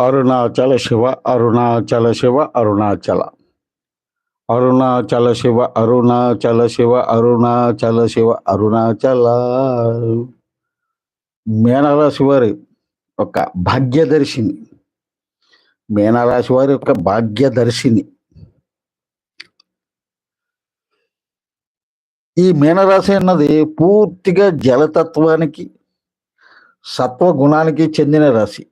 అరుణాచల శివ అరుణాచల శివ అరుణాచల. అరుణాచల శివ అరుణాచల శివ అరుణాచల శివ అరుణాచల. మీనరాశి వారి ఒక భాగ్యదర్శిని. మీనరాశి వారి యొక్క భాగ్యదర్శిని. ఈ మీనరాశి అన్నది పూర్తిగా జలతత్వానికి సత్వగుణానికి చెందిన రాశి.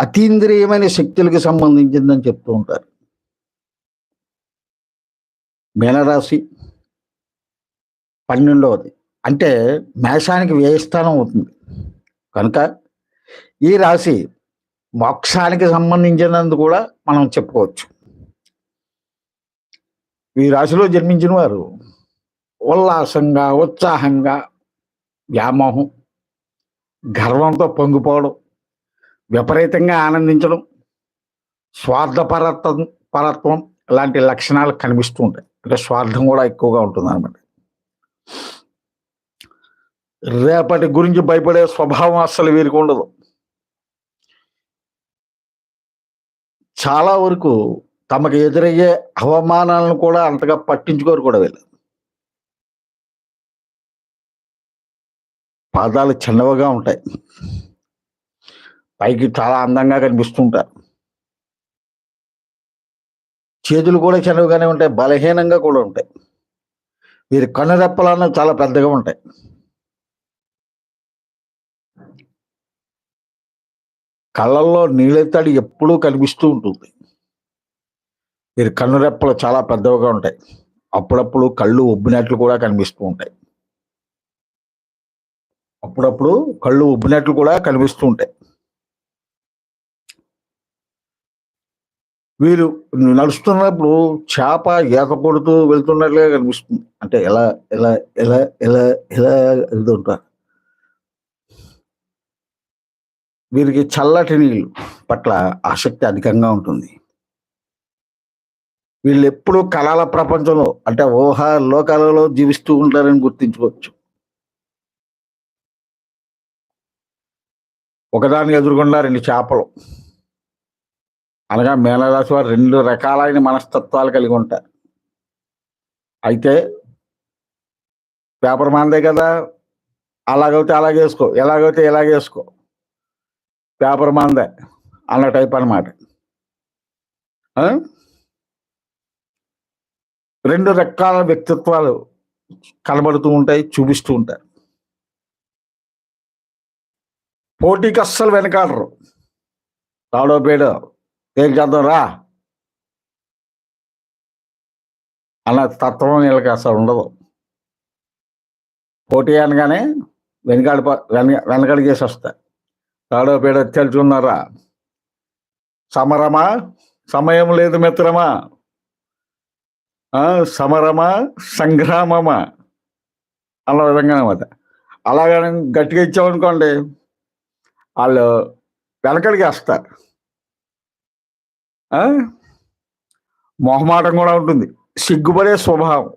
అతీంద్రియమైన శక్తులకు సంబంధించిందని చెప్తూ ఉంటారు. మీనరాశి పన్నెండవది. అంటే మేషానికి వ్యయస్థానం అవుతుంది. కనుక ఈ రాశి మోక్షానికి సంబంధించినందు కూడా మనం చెప్పుకోవచ్చు. ఈ రాశిలో జన్మించిన వారు ఉల్లాసంగా ఉత్సాహంగా వ్యామోహం గర్వంతో పొంగిపోవడం విపరీతంగా ఆనందించడం స్వార్థపరత్వం పరత్వం లాంటి లక్షణాలు కనిపిస్తూ ఉంటాయి. అంటే స్వార్థం కూడా ఎక్కువగా ఉంటుంది అనమాట రేపటి గురించి భయపడే స్వభావం అస్సలు వీరికి ఉండదు. చాలా వరకు తమకు ఎదురయ్యే అవమానాలను కూడా అంతగా పట్టించుకోరు కూడా వీళ్ళు. పాదాలు చిన్నవిగా ఉంటాయి. పైకి చాలా అందంగా కనిపిస్తుంటారు. చేతులు కూడా చిన్నవిగానే ఉంటాయి బలహీనంగా కూడా ఉంటాయి. వీరి కనురెప్పలన్న చాలా పెద్దగా ఉంటాయి. కళ్ళల్లో నీళ్ళెత్తడి ఎప్పుడూ కనిపిస్తూ ఉంటుంది. వీరి కన్నురెప్పలు చాలా పెద్దవిగా ఉంటాయి. అప్పుడప్పుడు కళ్ళు ఉబ్బినట్లు కూడా కనిపిస్తూ ఉంటాయి. అప్పుడప్పుడు కళ్ళు ఉబ్బినట్లు కూడా కనిపిస్తూ ఉంటాయి. వీరు నడుస్తున్నప్పుడు చేప ఈత కొడుతూ వెళ్తున్నట్లే కనిపిస్తుంది. అంటే ఎలా ఎలా ఎలా ఎలా ఎలా వెళ్తుంటారు వీరికి చల్లటి నీళ్ళు పట్ల ఆసక్తి అధికంగా ఉంటుంది. వీళ్ళు ఎప్పుడూ కళల ప్రపంచంలో అంటే ఊహ లోకాలలో జీవిస్తూ ఉంటారని గుర్తించుకోవచ్చు. ఒకదానికి ఎదురుకుండా రెండు చేపలు. అనగా మేనరాశి వారు రెండు రకాలైన మనస్తత్వాలు కలిగి ఉంటారు. అయితే పేపర్ మనదే కదా అలాగైతే అలాగే వేసుకో ఎలాగైతే ఇలాగే వేసుకో. పేపర్ మందే అన్న టైప్ అనమాట రెండు రకాల వ్యక్తిత్వాలు కనబడుతూ ఉంటాయి చూపిస్తూ ఉంటారు. పోటీకి అస్సలు వెనకాడరు. తాడో పేడో ఏం చేద్దాం రా అన్న తత్వం వీళ్ళకి అసలు ఉండదు. పోటీ అనగానే వెనకాడి వెనక వెనకడి చేసి వస్తాయి. తాడో పేడో తెలుసుకున్నారా సమరమా? సమయం లేదు మిత్రమా? ఆ, సమరమా? సంగ్రామమా? అన్న విధంగా అనమాట అలాగని గట్టిగా ఇచ్చామనుకోండి వాళ్ళు వెనకడికి వస్తారు. మొహమాటం కూడా ఉంటుంది. సిగ్గుపడే స్వభావం.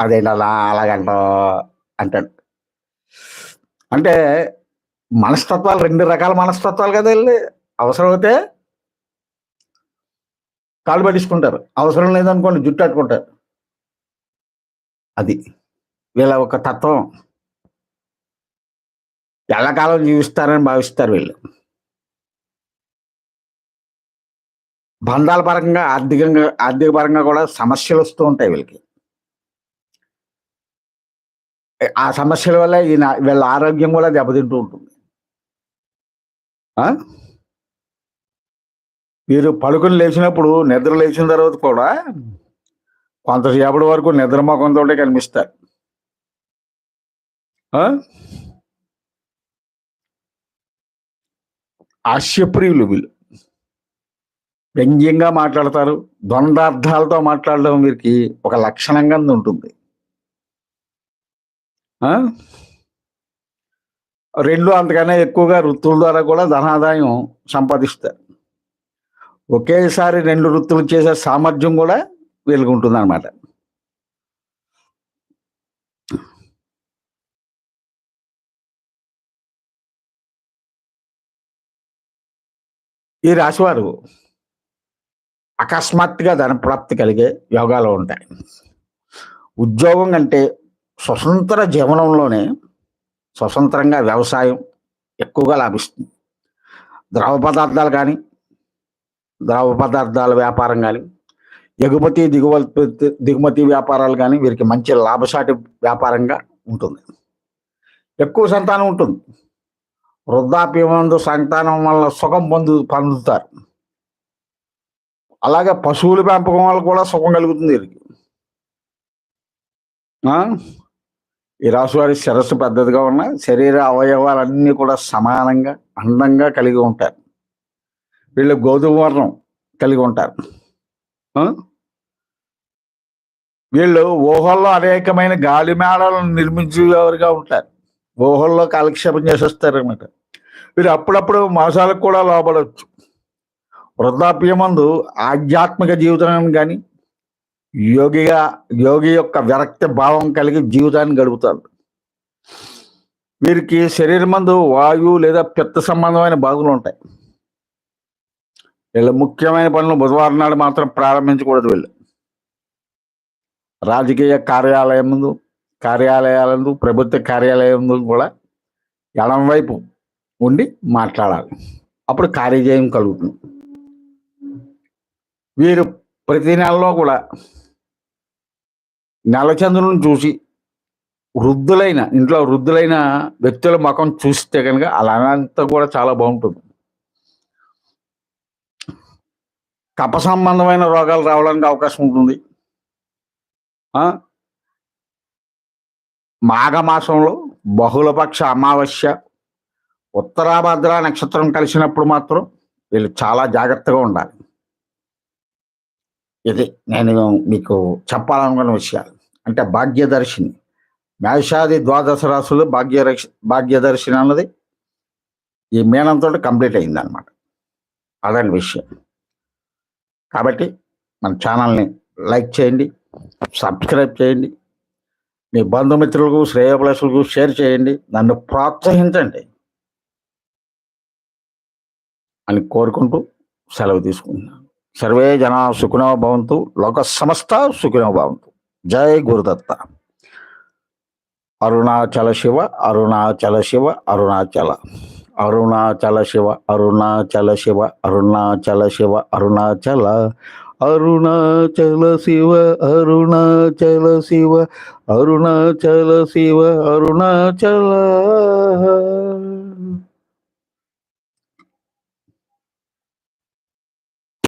అదేంటి అలా అలాగంట అంటాడు. అంటే మనస్తత్వాలు రెండు రకాల మనస్తత్వాలు కదా వెళ్ళి. అవసరమైతే కాలు పట్టించుకుంటారు. అవసరం లేదనుకోండి జుట్టు అట్టుకుంటారు. అది వీళ్ళ ఒక తత్వం. ఎల్లకాలం జీవిస్తారని భావిస్తారు వీళ్ళు. బంధాల పరంగా ఆర్థికంగా ఆర్థిక పరంగా కూడా సమస్యలు వస్తూ ఉంటాయి వీళ్ళకి. ఆ సమస్యల వల్ల ఈయన వీళ్ళ ఆరోగ్యం కూడా దెబ్బతింటూ ఉంటుంది. మీరు వీరు పడుకుని లేచినప్పుడు నిద్ర లేచిన తర్వాత కూడా కొంతసేపటి వరకు నిద్ర మొఖంతో కనిపిస్తారు. ఆశ్చర్యప్రియులు వీళ్ళు. వ్యంగ్యంగా మాట్లాడతారు ద్వందార్థాలతో మాట్లాడడం వీరికి ఒక లక్షణంగా ఉంటుంది. రెండు అంతకన్నా ఎక్కువగా వృత్తుల ద్వారా కూడా ధనాదాయం సంపాదిస్తారు. ఒకేసారి రెండు వృత్తులు చేసే సామర్థ్యం కూడా వీళ్ళకి ఉంటుంది ఈ రాశివారు అకస్మాత్తుగా ధనప్రాప్తి కలిగే యోగాలు ఉంటాయి. ఉద్యోగం కంటే స్వతంత్ర జీవనంలోనే స్వతంత్రంగా వ్యవసాయం ఎక్కువగా లాభిస్తుంది. ద్రవ పదార్థాలు కానీ ద్రవ పదార్థాల వ్యాపారం కానీ ఎగుమతి దిగుమతి దిగుమతి వ్యాపారాలు కానీ వీరికి మంచి లాభసాటి వ్యాపారంగా ఉంటుంది. ఎక్కువ సంతానం ఉంటుంది. వృద్ధాప్యమందు సంతానం వల్ల సుఖం పొందు పొందుతారు. అలాగే పశువుల పెంపకం వల్ల కూడా సుఖం కలుగుతుంది వీరికి ఈ రాశి వారి శిరస్సు పెద్దదిగా ఉన్న శరీర అవయవాలన్నీ కూడా సమానంగా అందంగా కలిగి ఉంటారు. వీళ్ళు గోధుమ వర్ణం కలిగి ఉంటారు. వీళ్ళు ఊహల్లో అనేకమైన గాలి మేడలను నిర్మించేవారుగా ఉంటారు. ఊహల్లో కాలక్షేపం చేసేస్తారు అనమాట వీరు అప్పుడప్పుడు మోసాలకు కూడా లోపడవచ్చు వృద్ధాప్యమందు ఆధ్యాత్మిక జీవితాన్ని కానీ యోగిగా యోగి యొక్క విరక్తి భావం కలిగి జీవితాన్ని గడుపుతారు. వీరికి శరీరం మందు వాయువు లేదా పిత్త సంబంధమైన బాధలు ఉంటాయి. వీళ్ళ ముఖ్యమైన పనులు బుధవారం నాడు మాత్రం ప్రారంభించకూడదు వీళ్ళు. రాజకీయ కార్యాలయం ముందు కార్యాలయాలందు ప్రభుత్వ కార్యాలయం కూడా ఎడం వైపు ఉండి మాట్లాడాలి. అప్పుడు కార్యజయం కలుగుతుంది. వీరు ప్రతి నెలలో కూడా నెలచంద్రుని చూసి వృద్ధులైన ఇంట్లో వృద్ధులైన వ్యక్తుల ముఖం చూస్తే కనుక అలాంతా కూడా చాలా బాగుంటుంది. కప సంబంధమైన రోగాలు రావడానికి అవకాశం ఉంటుంది. మాఘమాసంలో బహుళపక్ష అమావాస్య ఉత్తరాభద్ర నక్షత్రం కలిసినప్పుడు మాత్రం వీళ్ళు చాలా జాగ్రత్తగా ఉండాలి. ఇది నేను మీకు చెప్పాలనుకున్న విషయాలు. అంటే భాగ్యదర్శిని. మేషాది ద్వాదశ రాశులు భాగ్యరక్ష భాగ్యదర్శిని అన్నది ఈ మీనంతో కంప్లీట్ అయింది అనమాట అదని విషయం. కాబట్టి మన ఛానల్ని లైక్ చేయండి సబ్స్క్రైబ్ చేయండి మీ బంధుమిత్రులకు శ్రేయోభిలాషులకు షేర్ చేయండి నన్ను ప్రోత్సహించండి అని కోరుకుంటూ సెలవు తీసుకుంటున్నాను. సర్వే జన సుఖినో భవంతు లోక సమస్త సుఖినో భవంతు. జై గురుదత్త. అరుణాచల శివ అరుణాచల శివ అరుణాచల. అరుణాచల శివ అరుణాచల శివ అరుణాచల శివ అరుణాచల. అరుణాచల శివ అరుణాచల శివ అరుణాచల శివ అరుణాచల.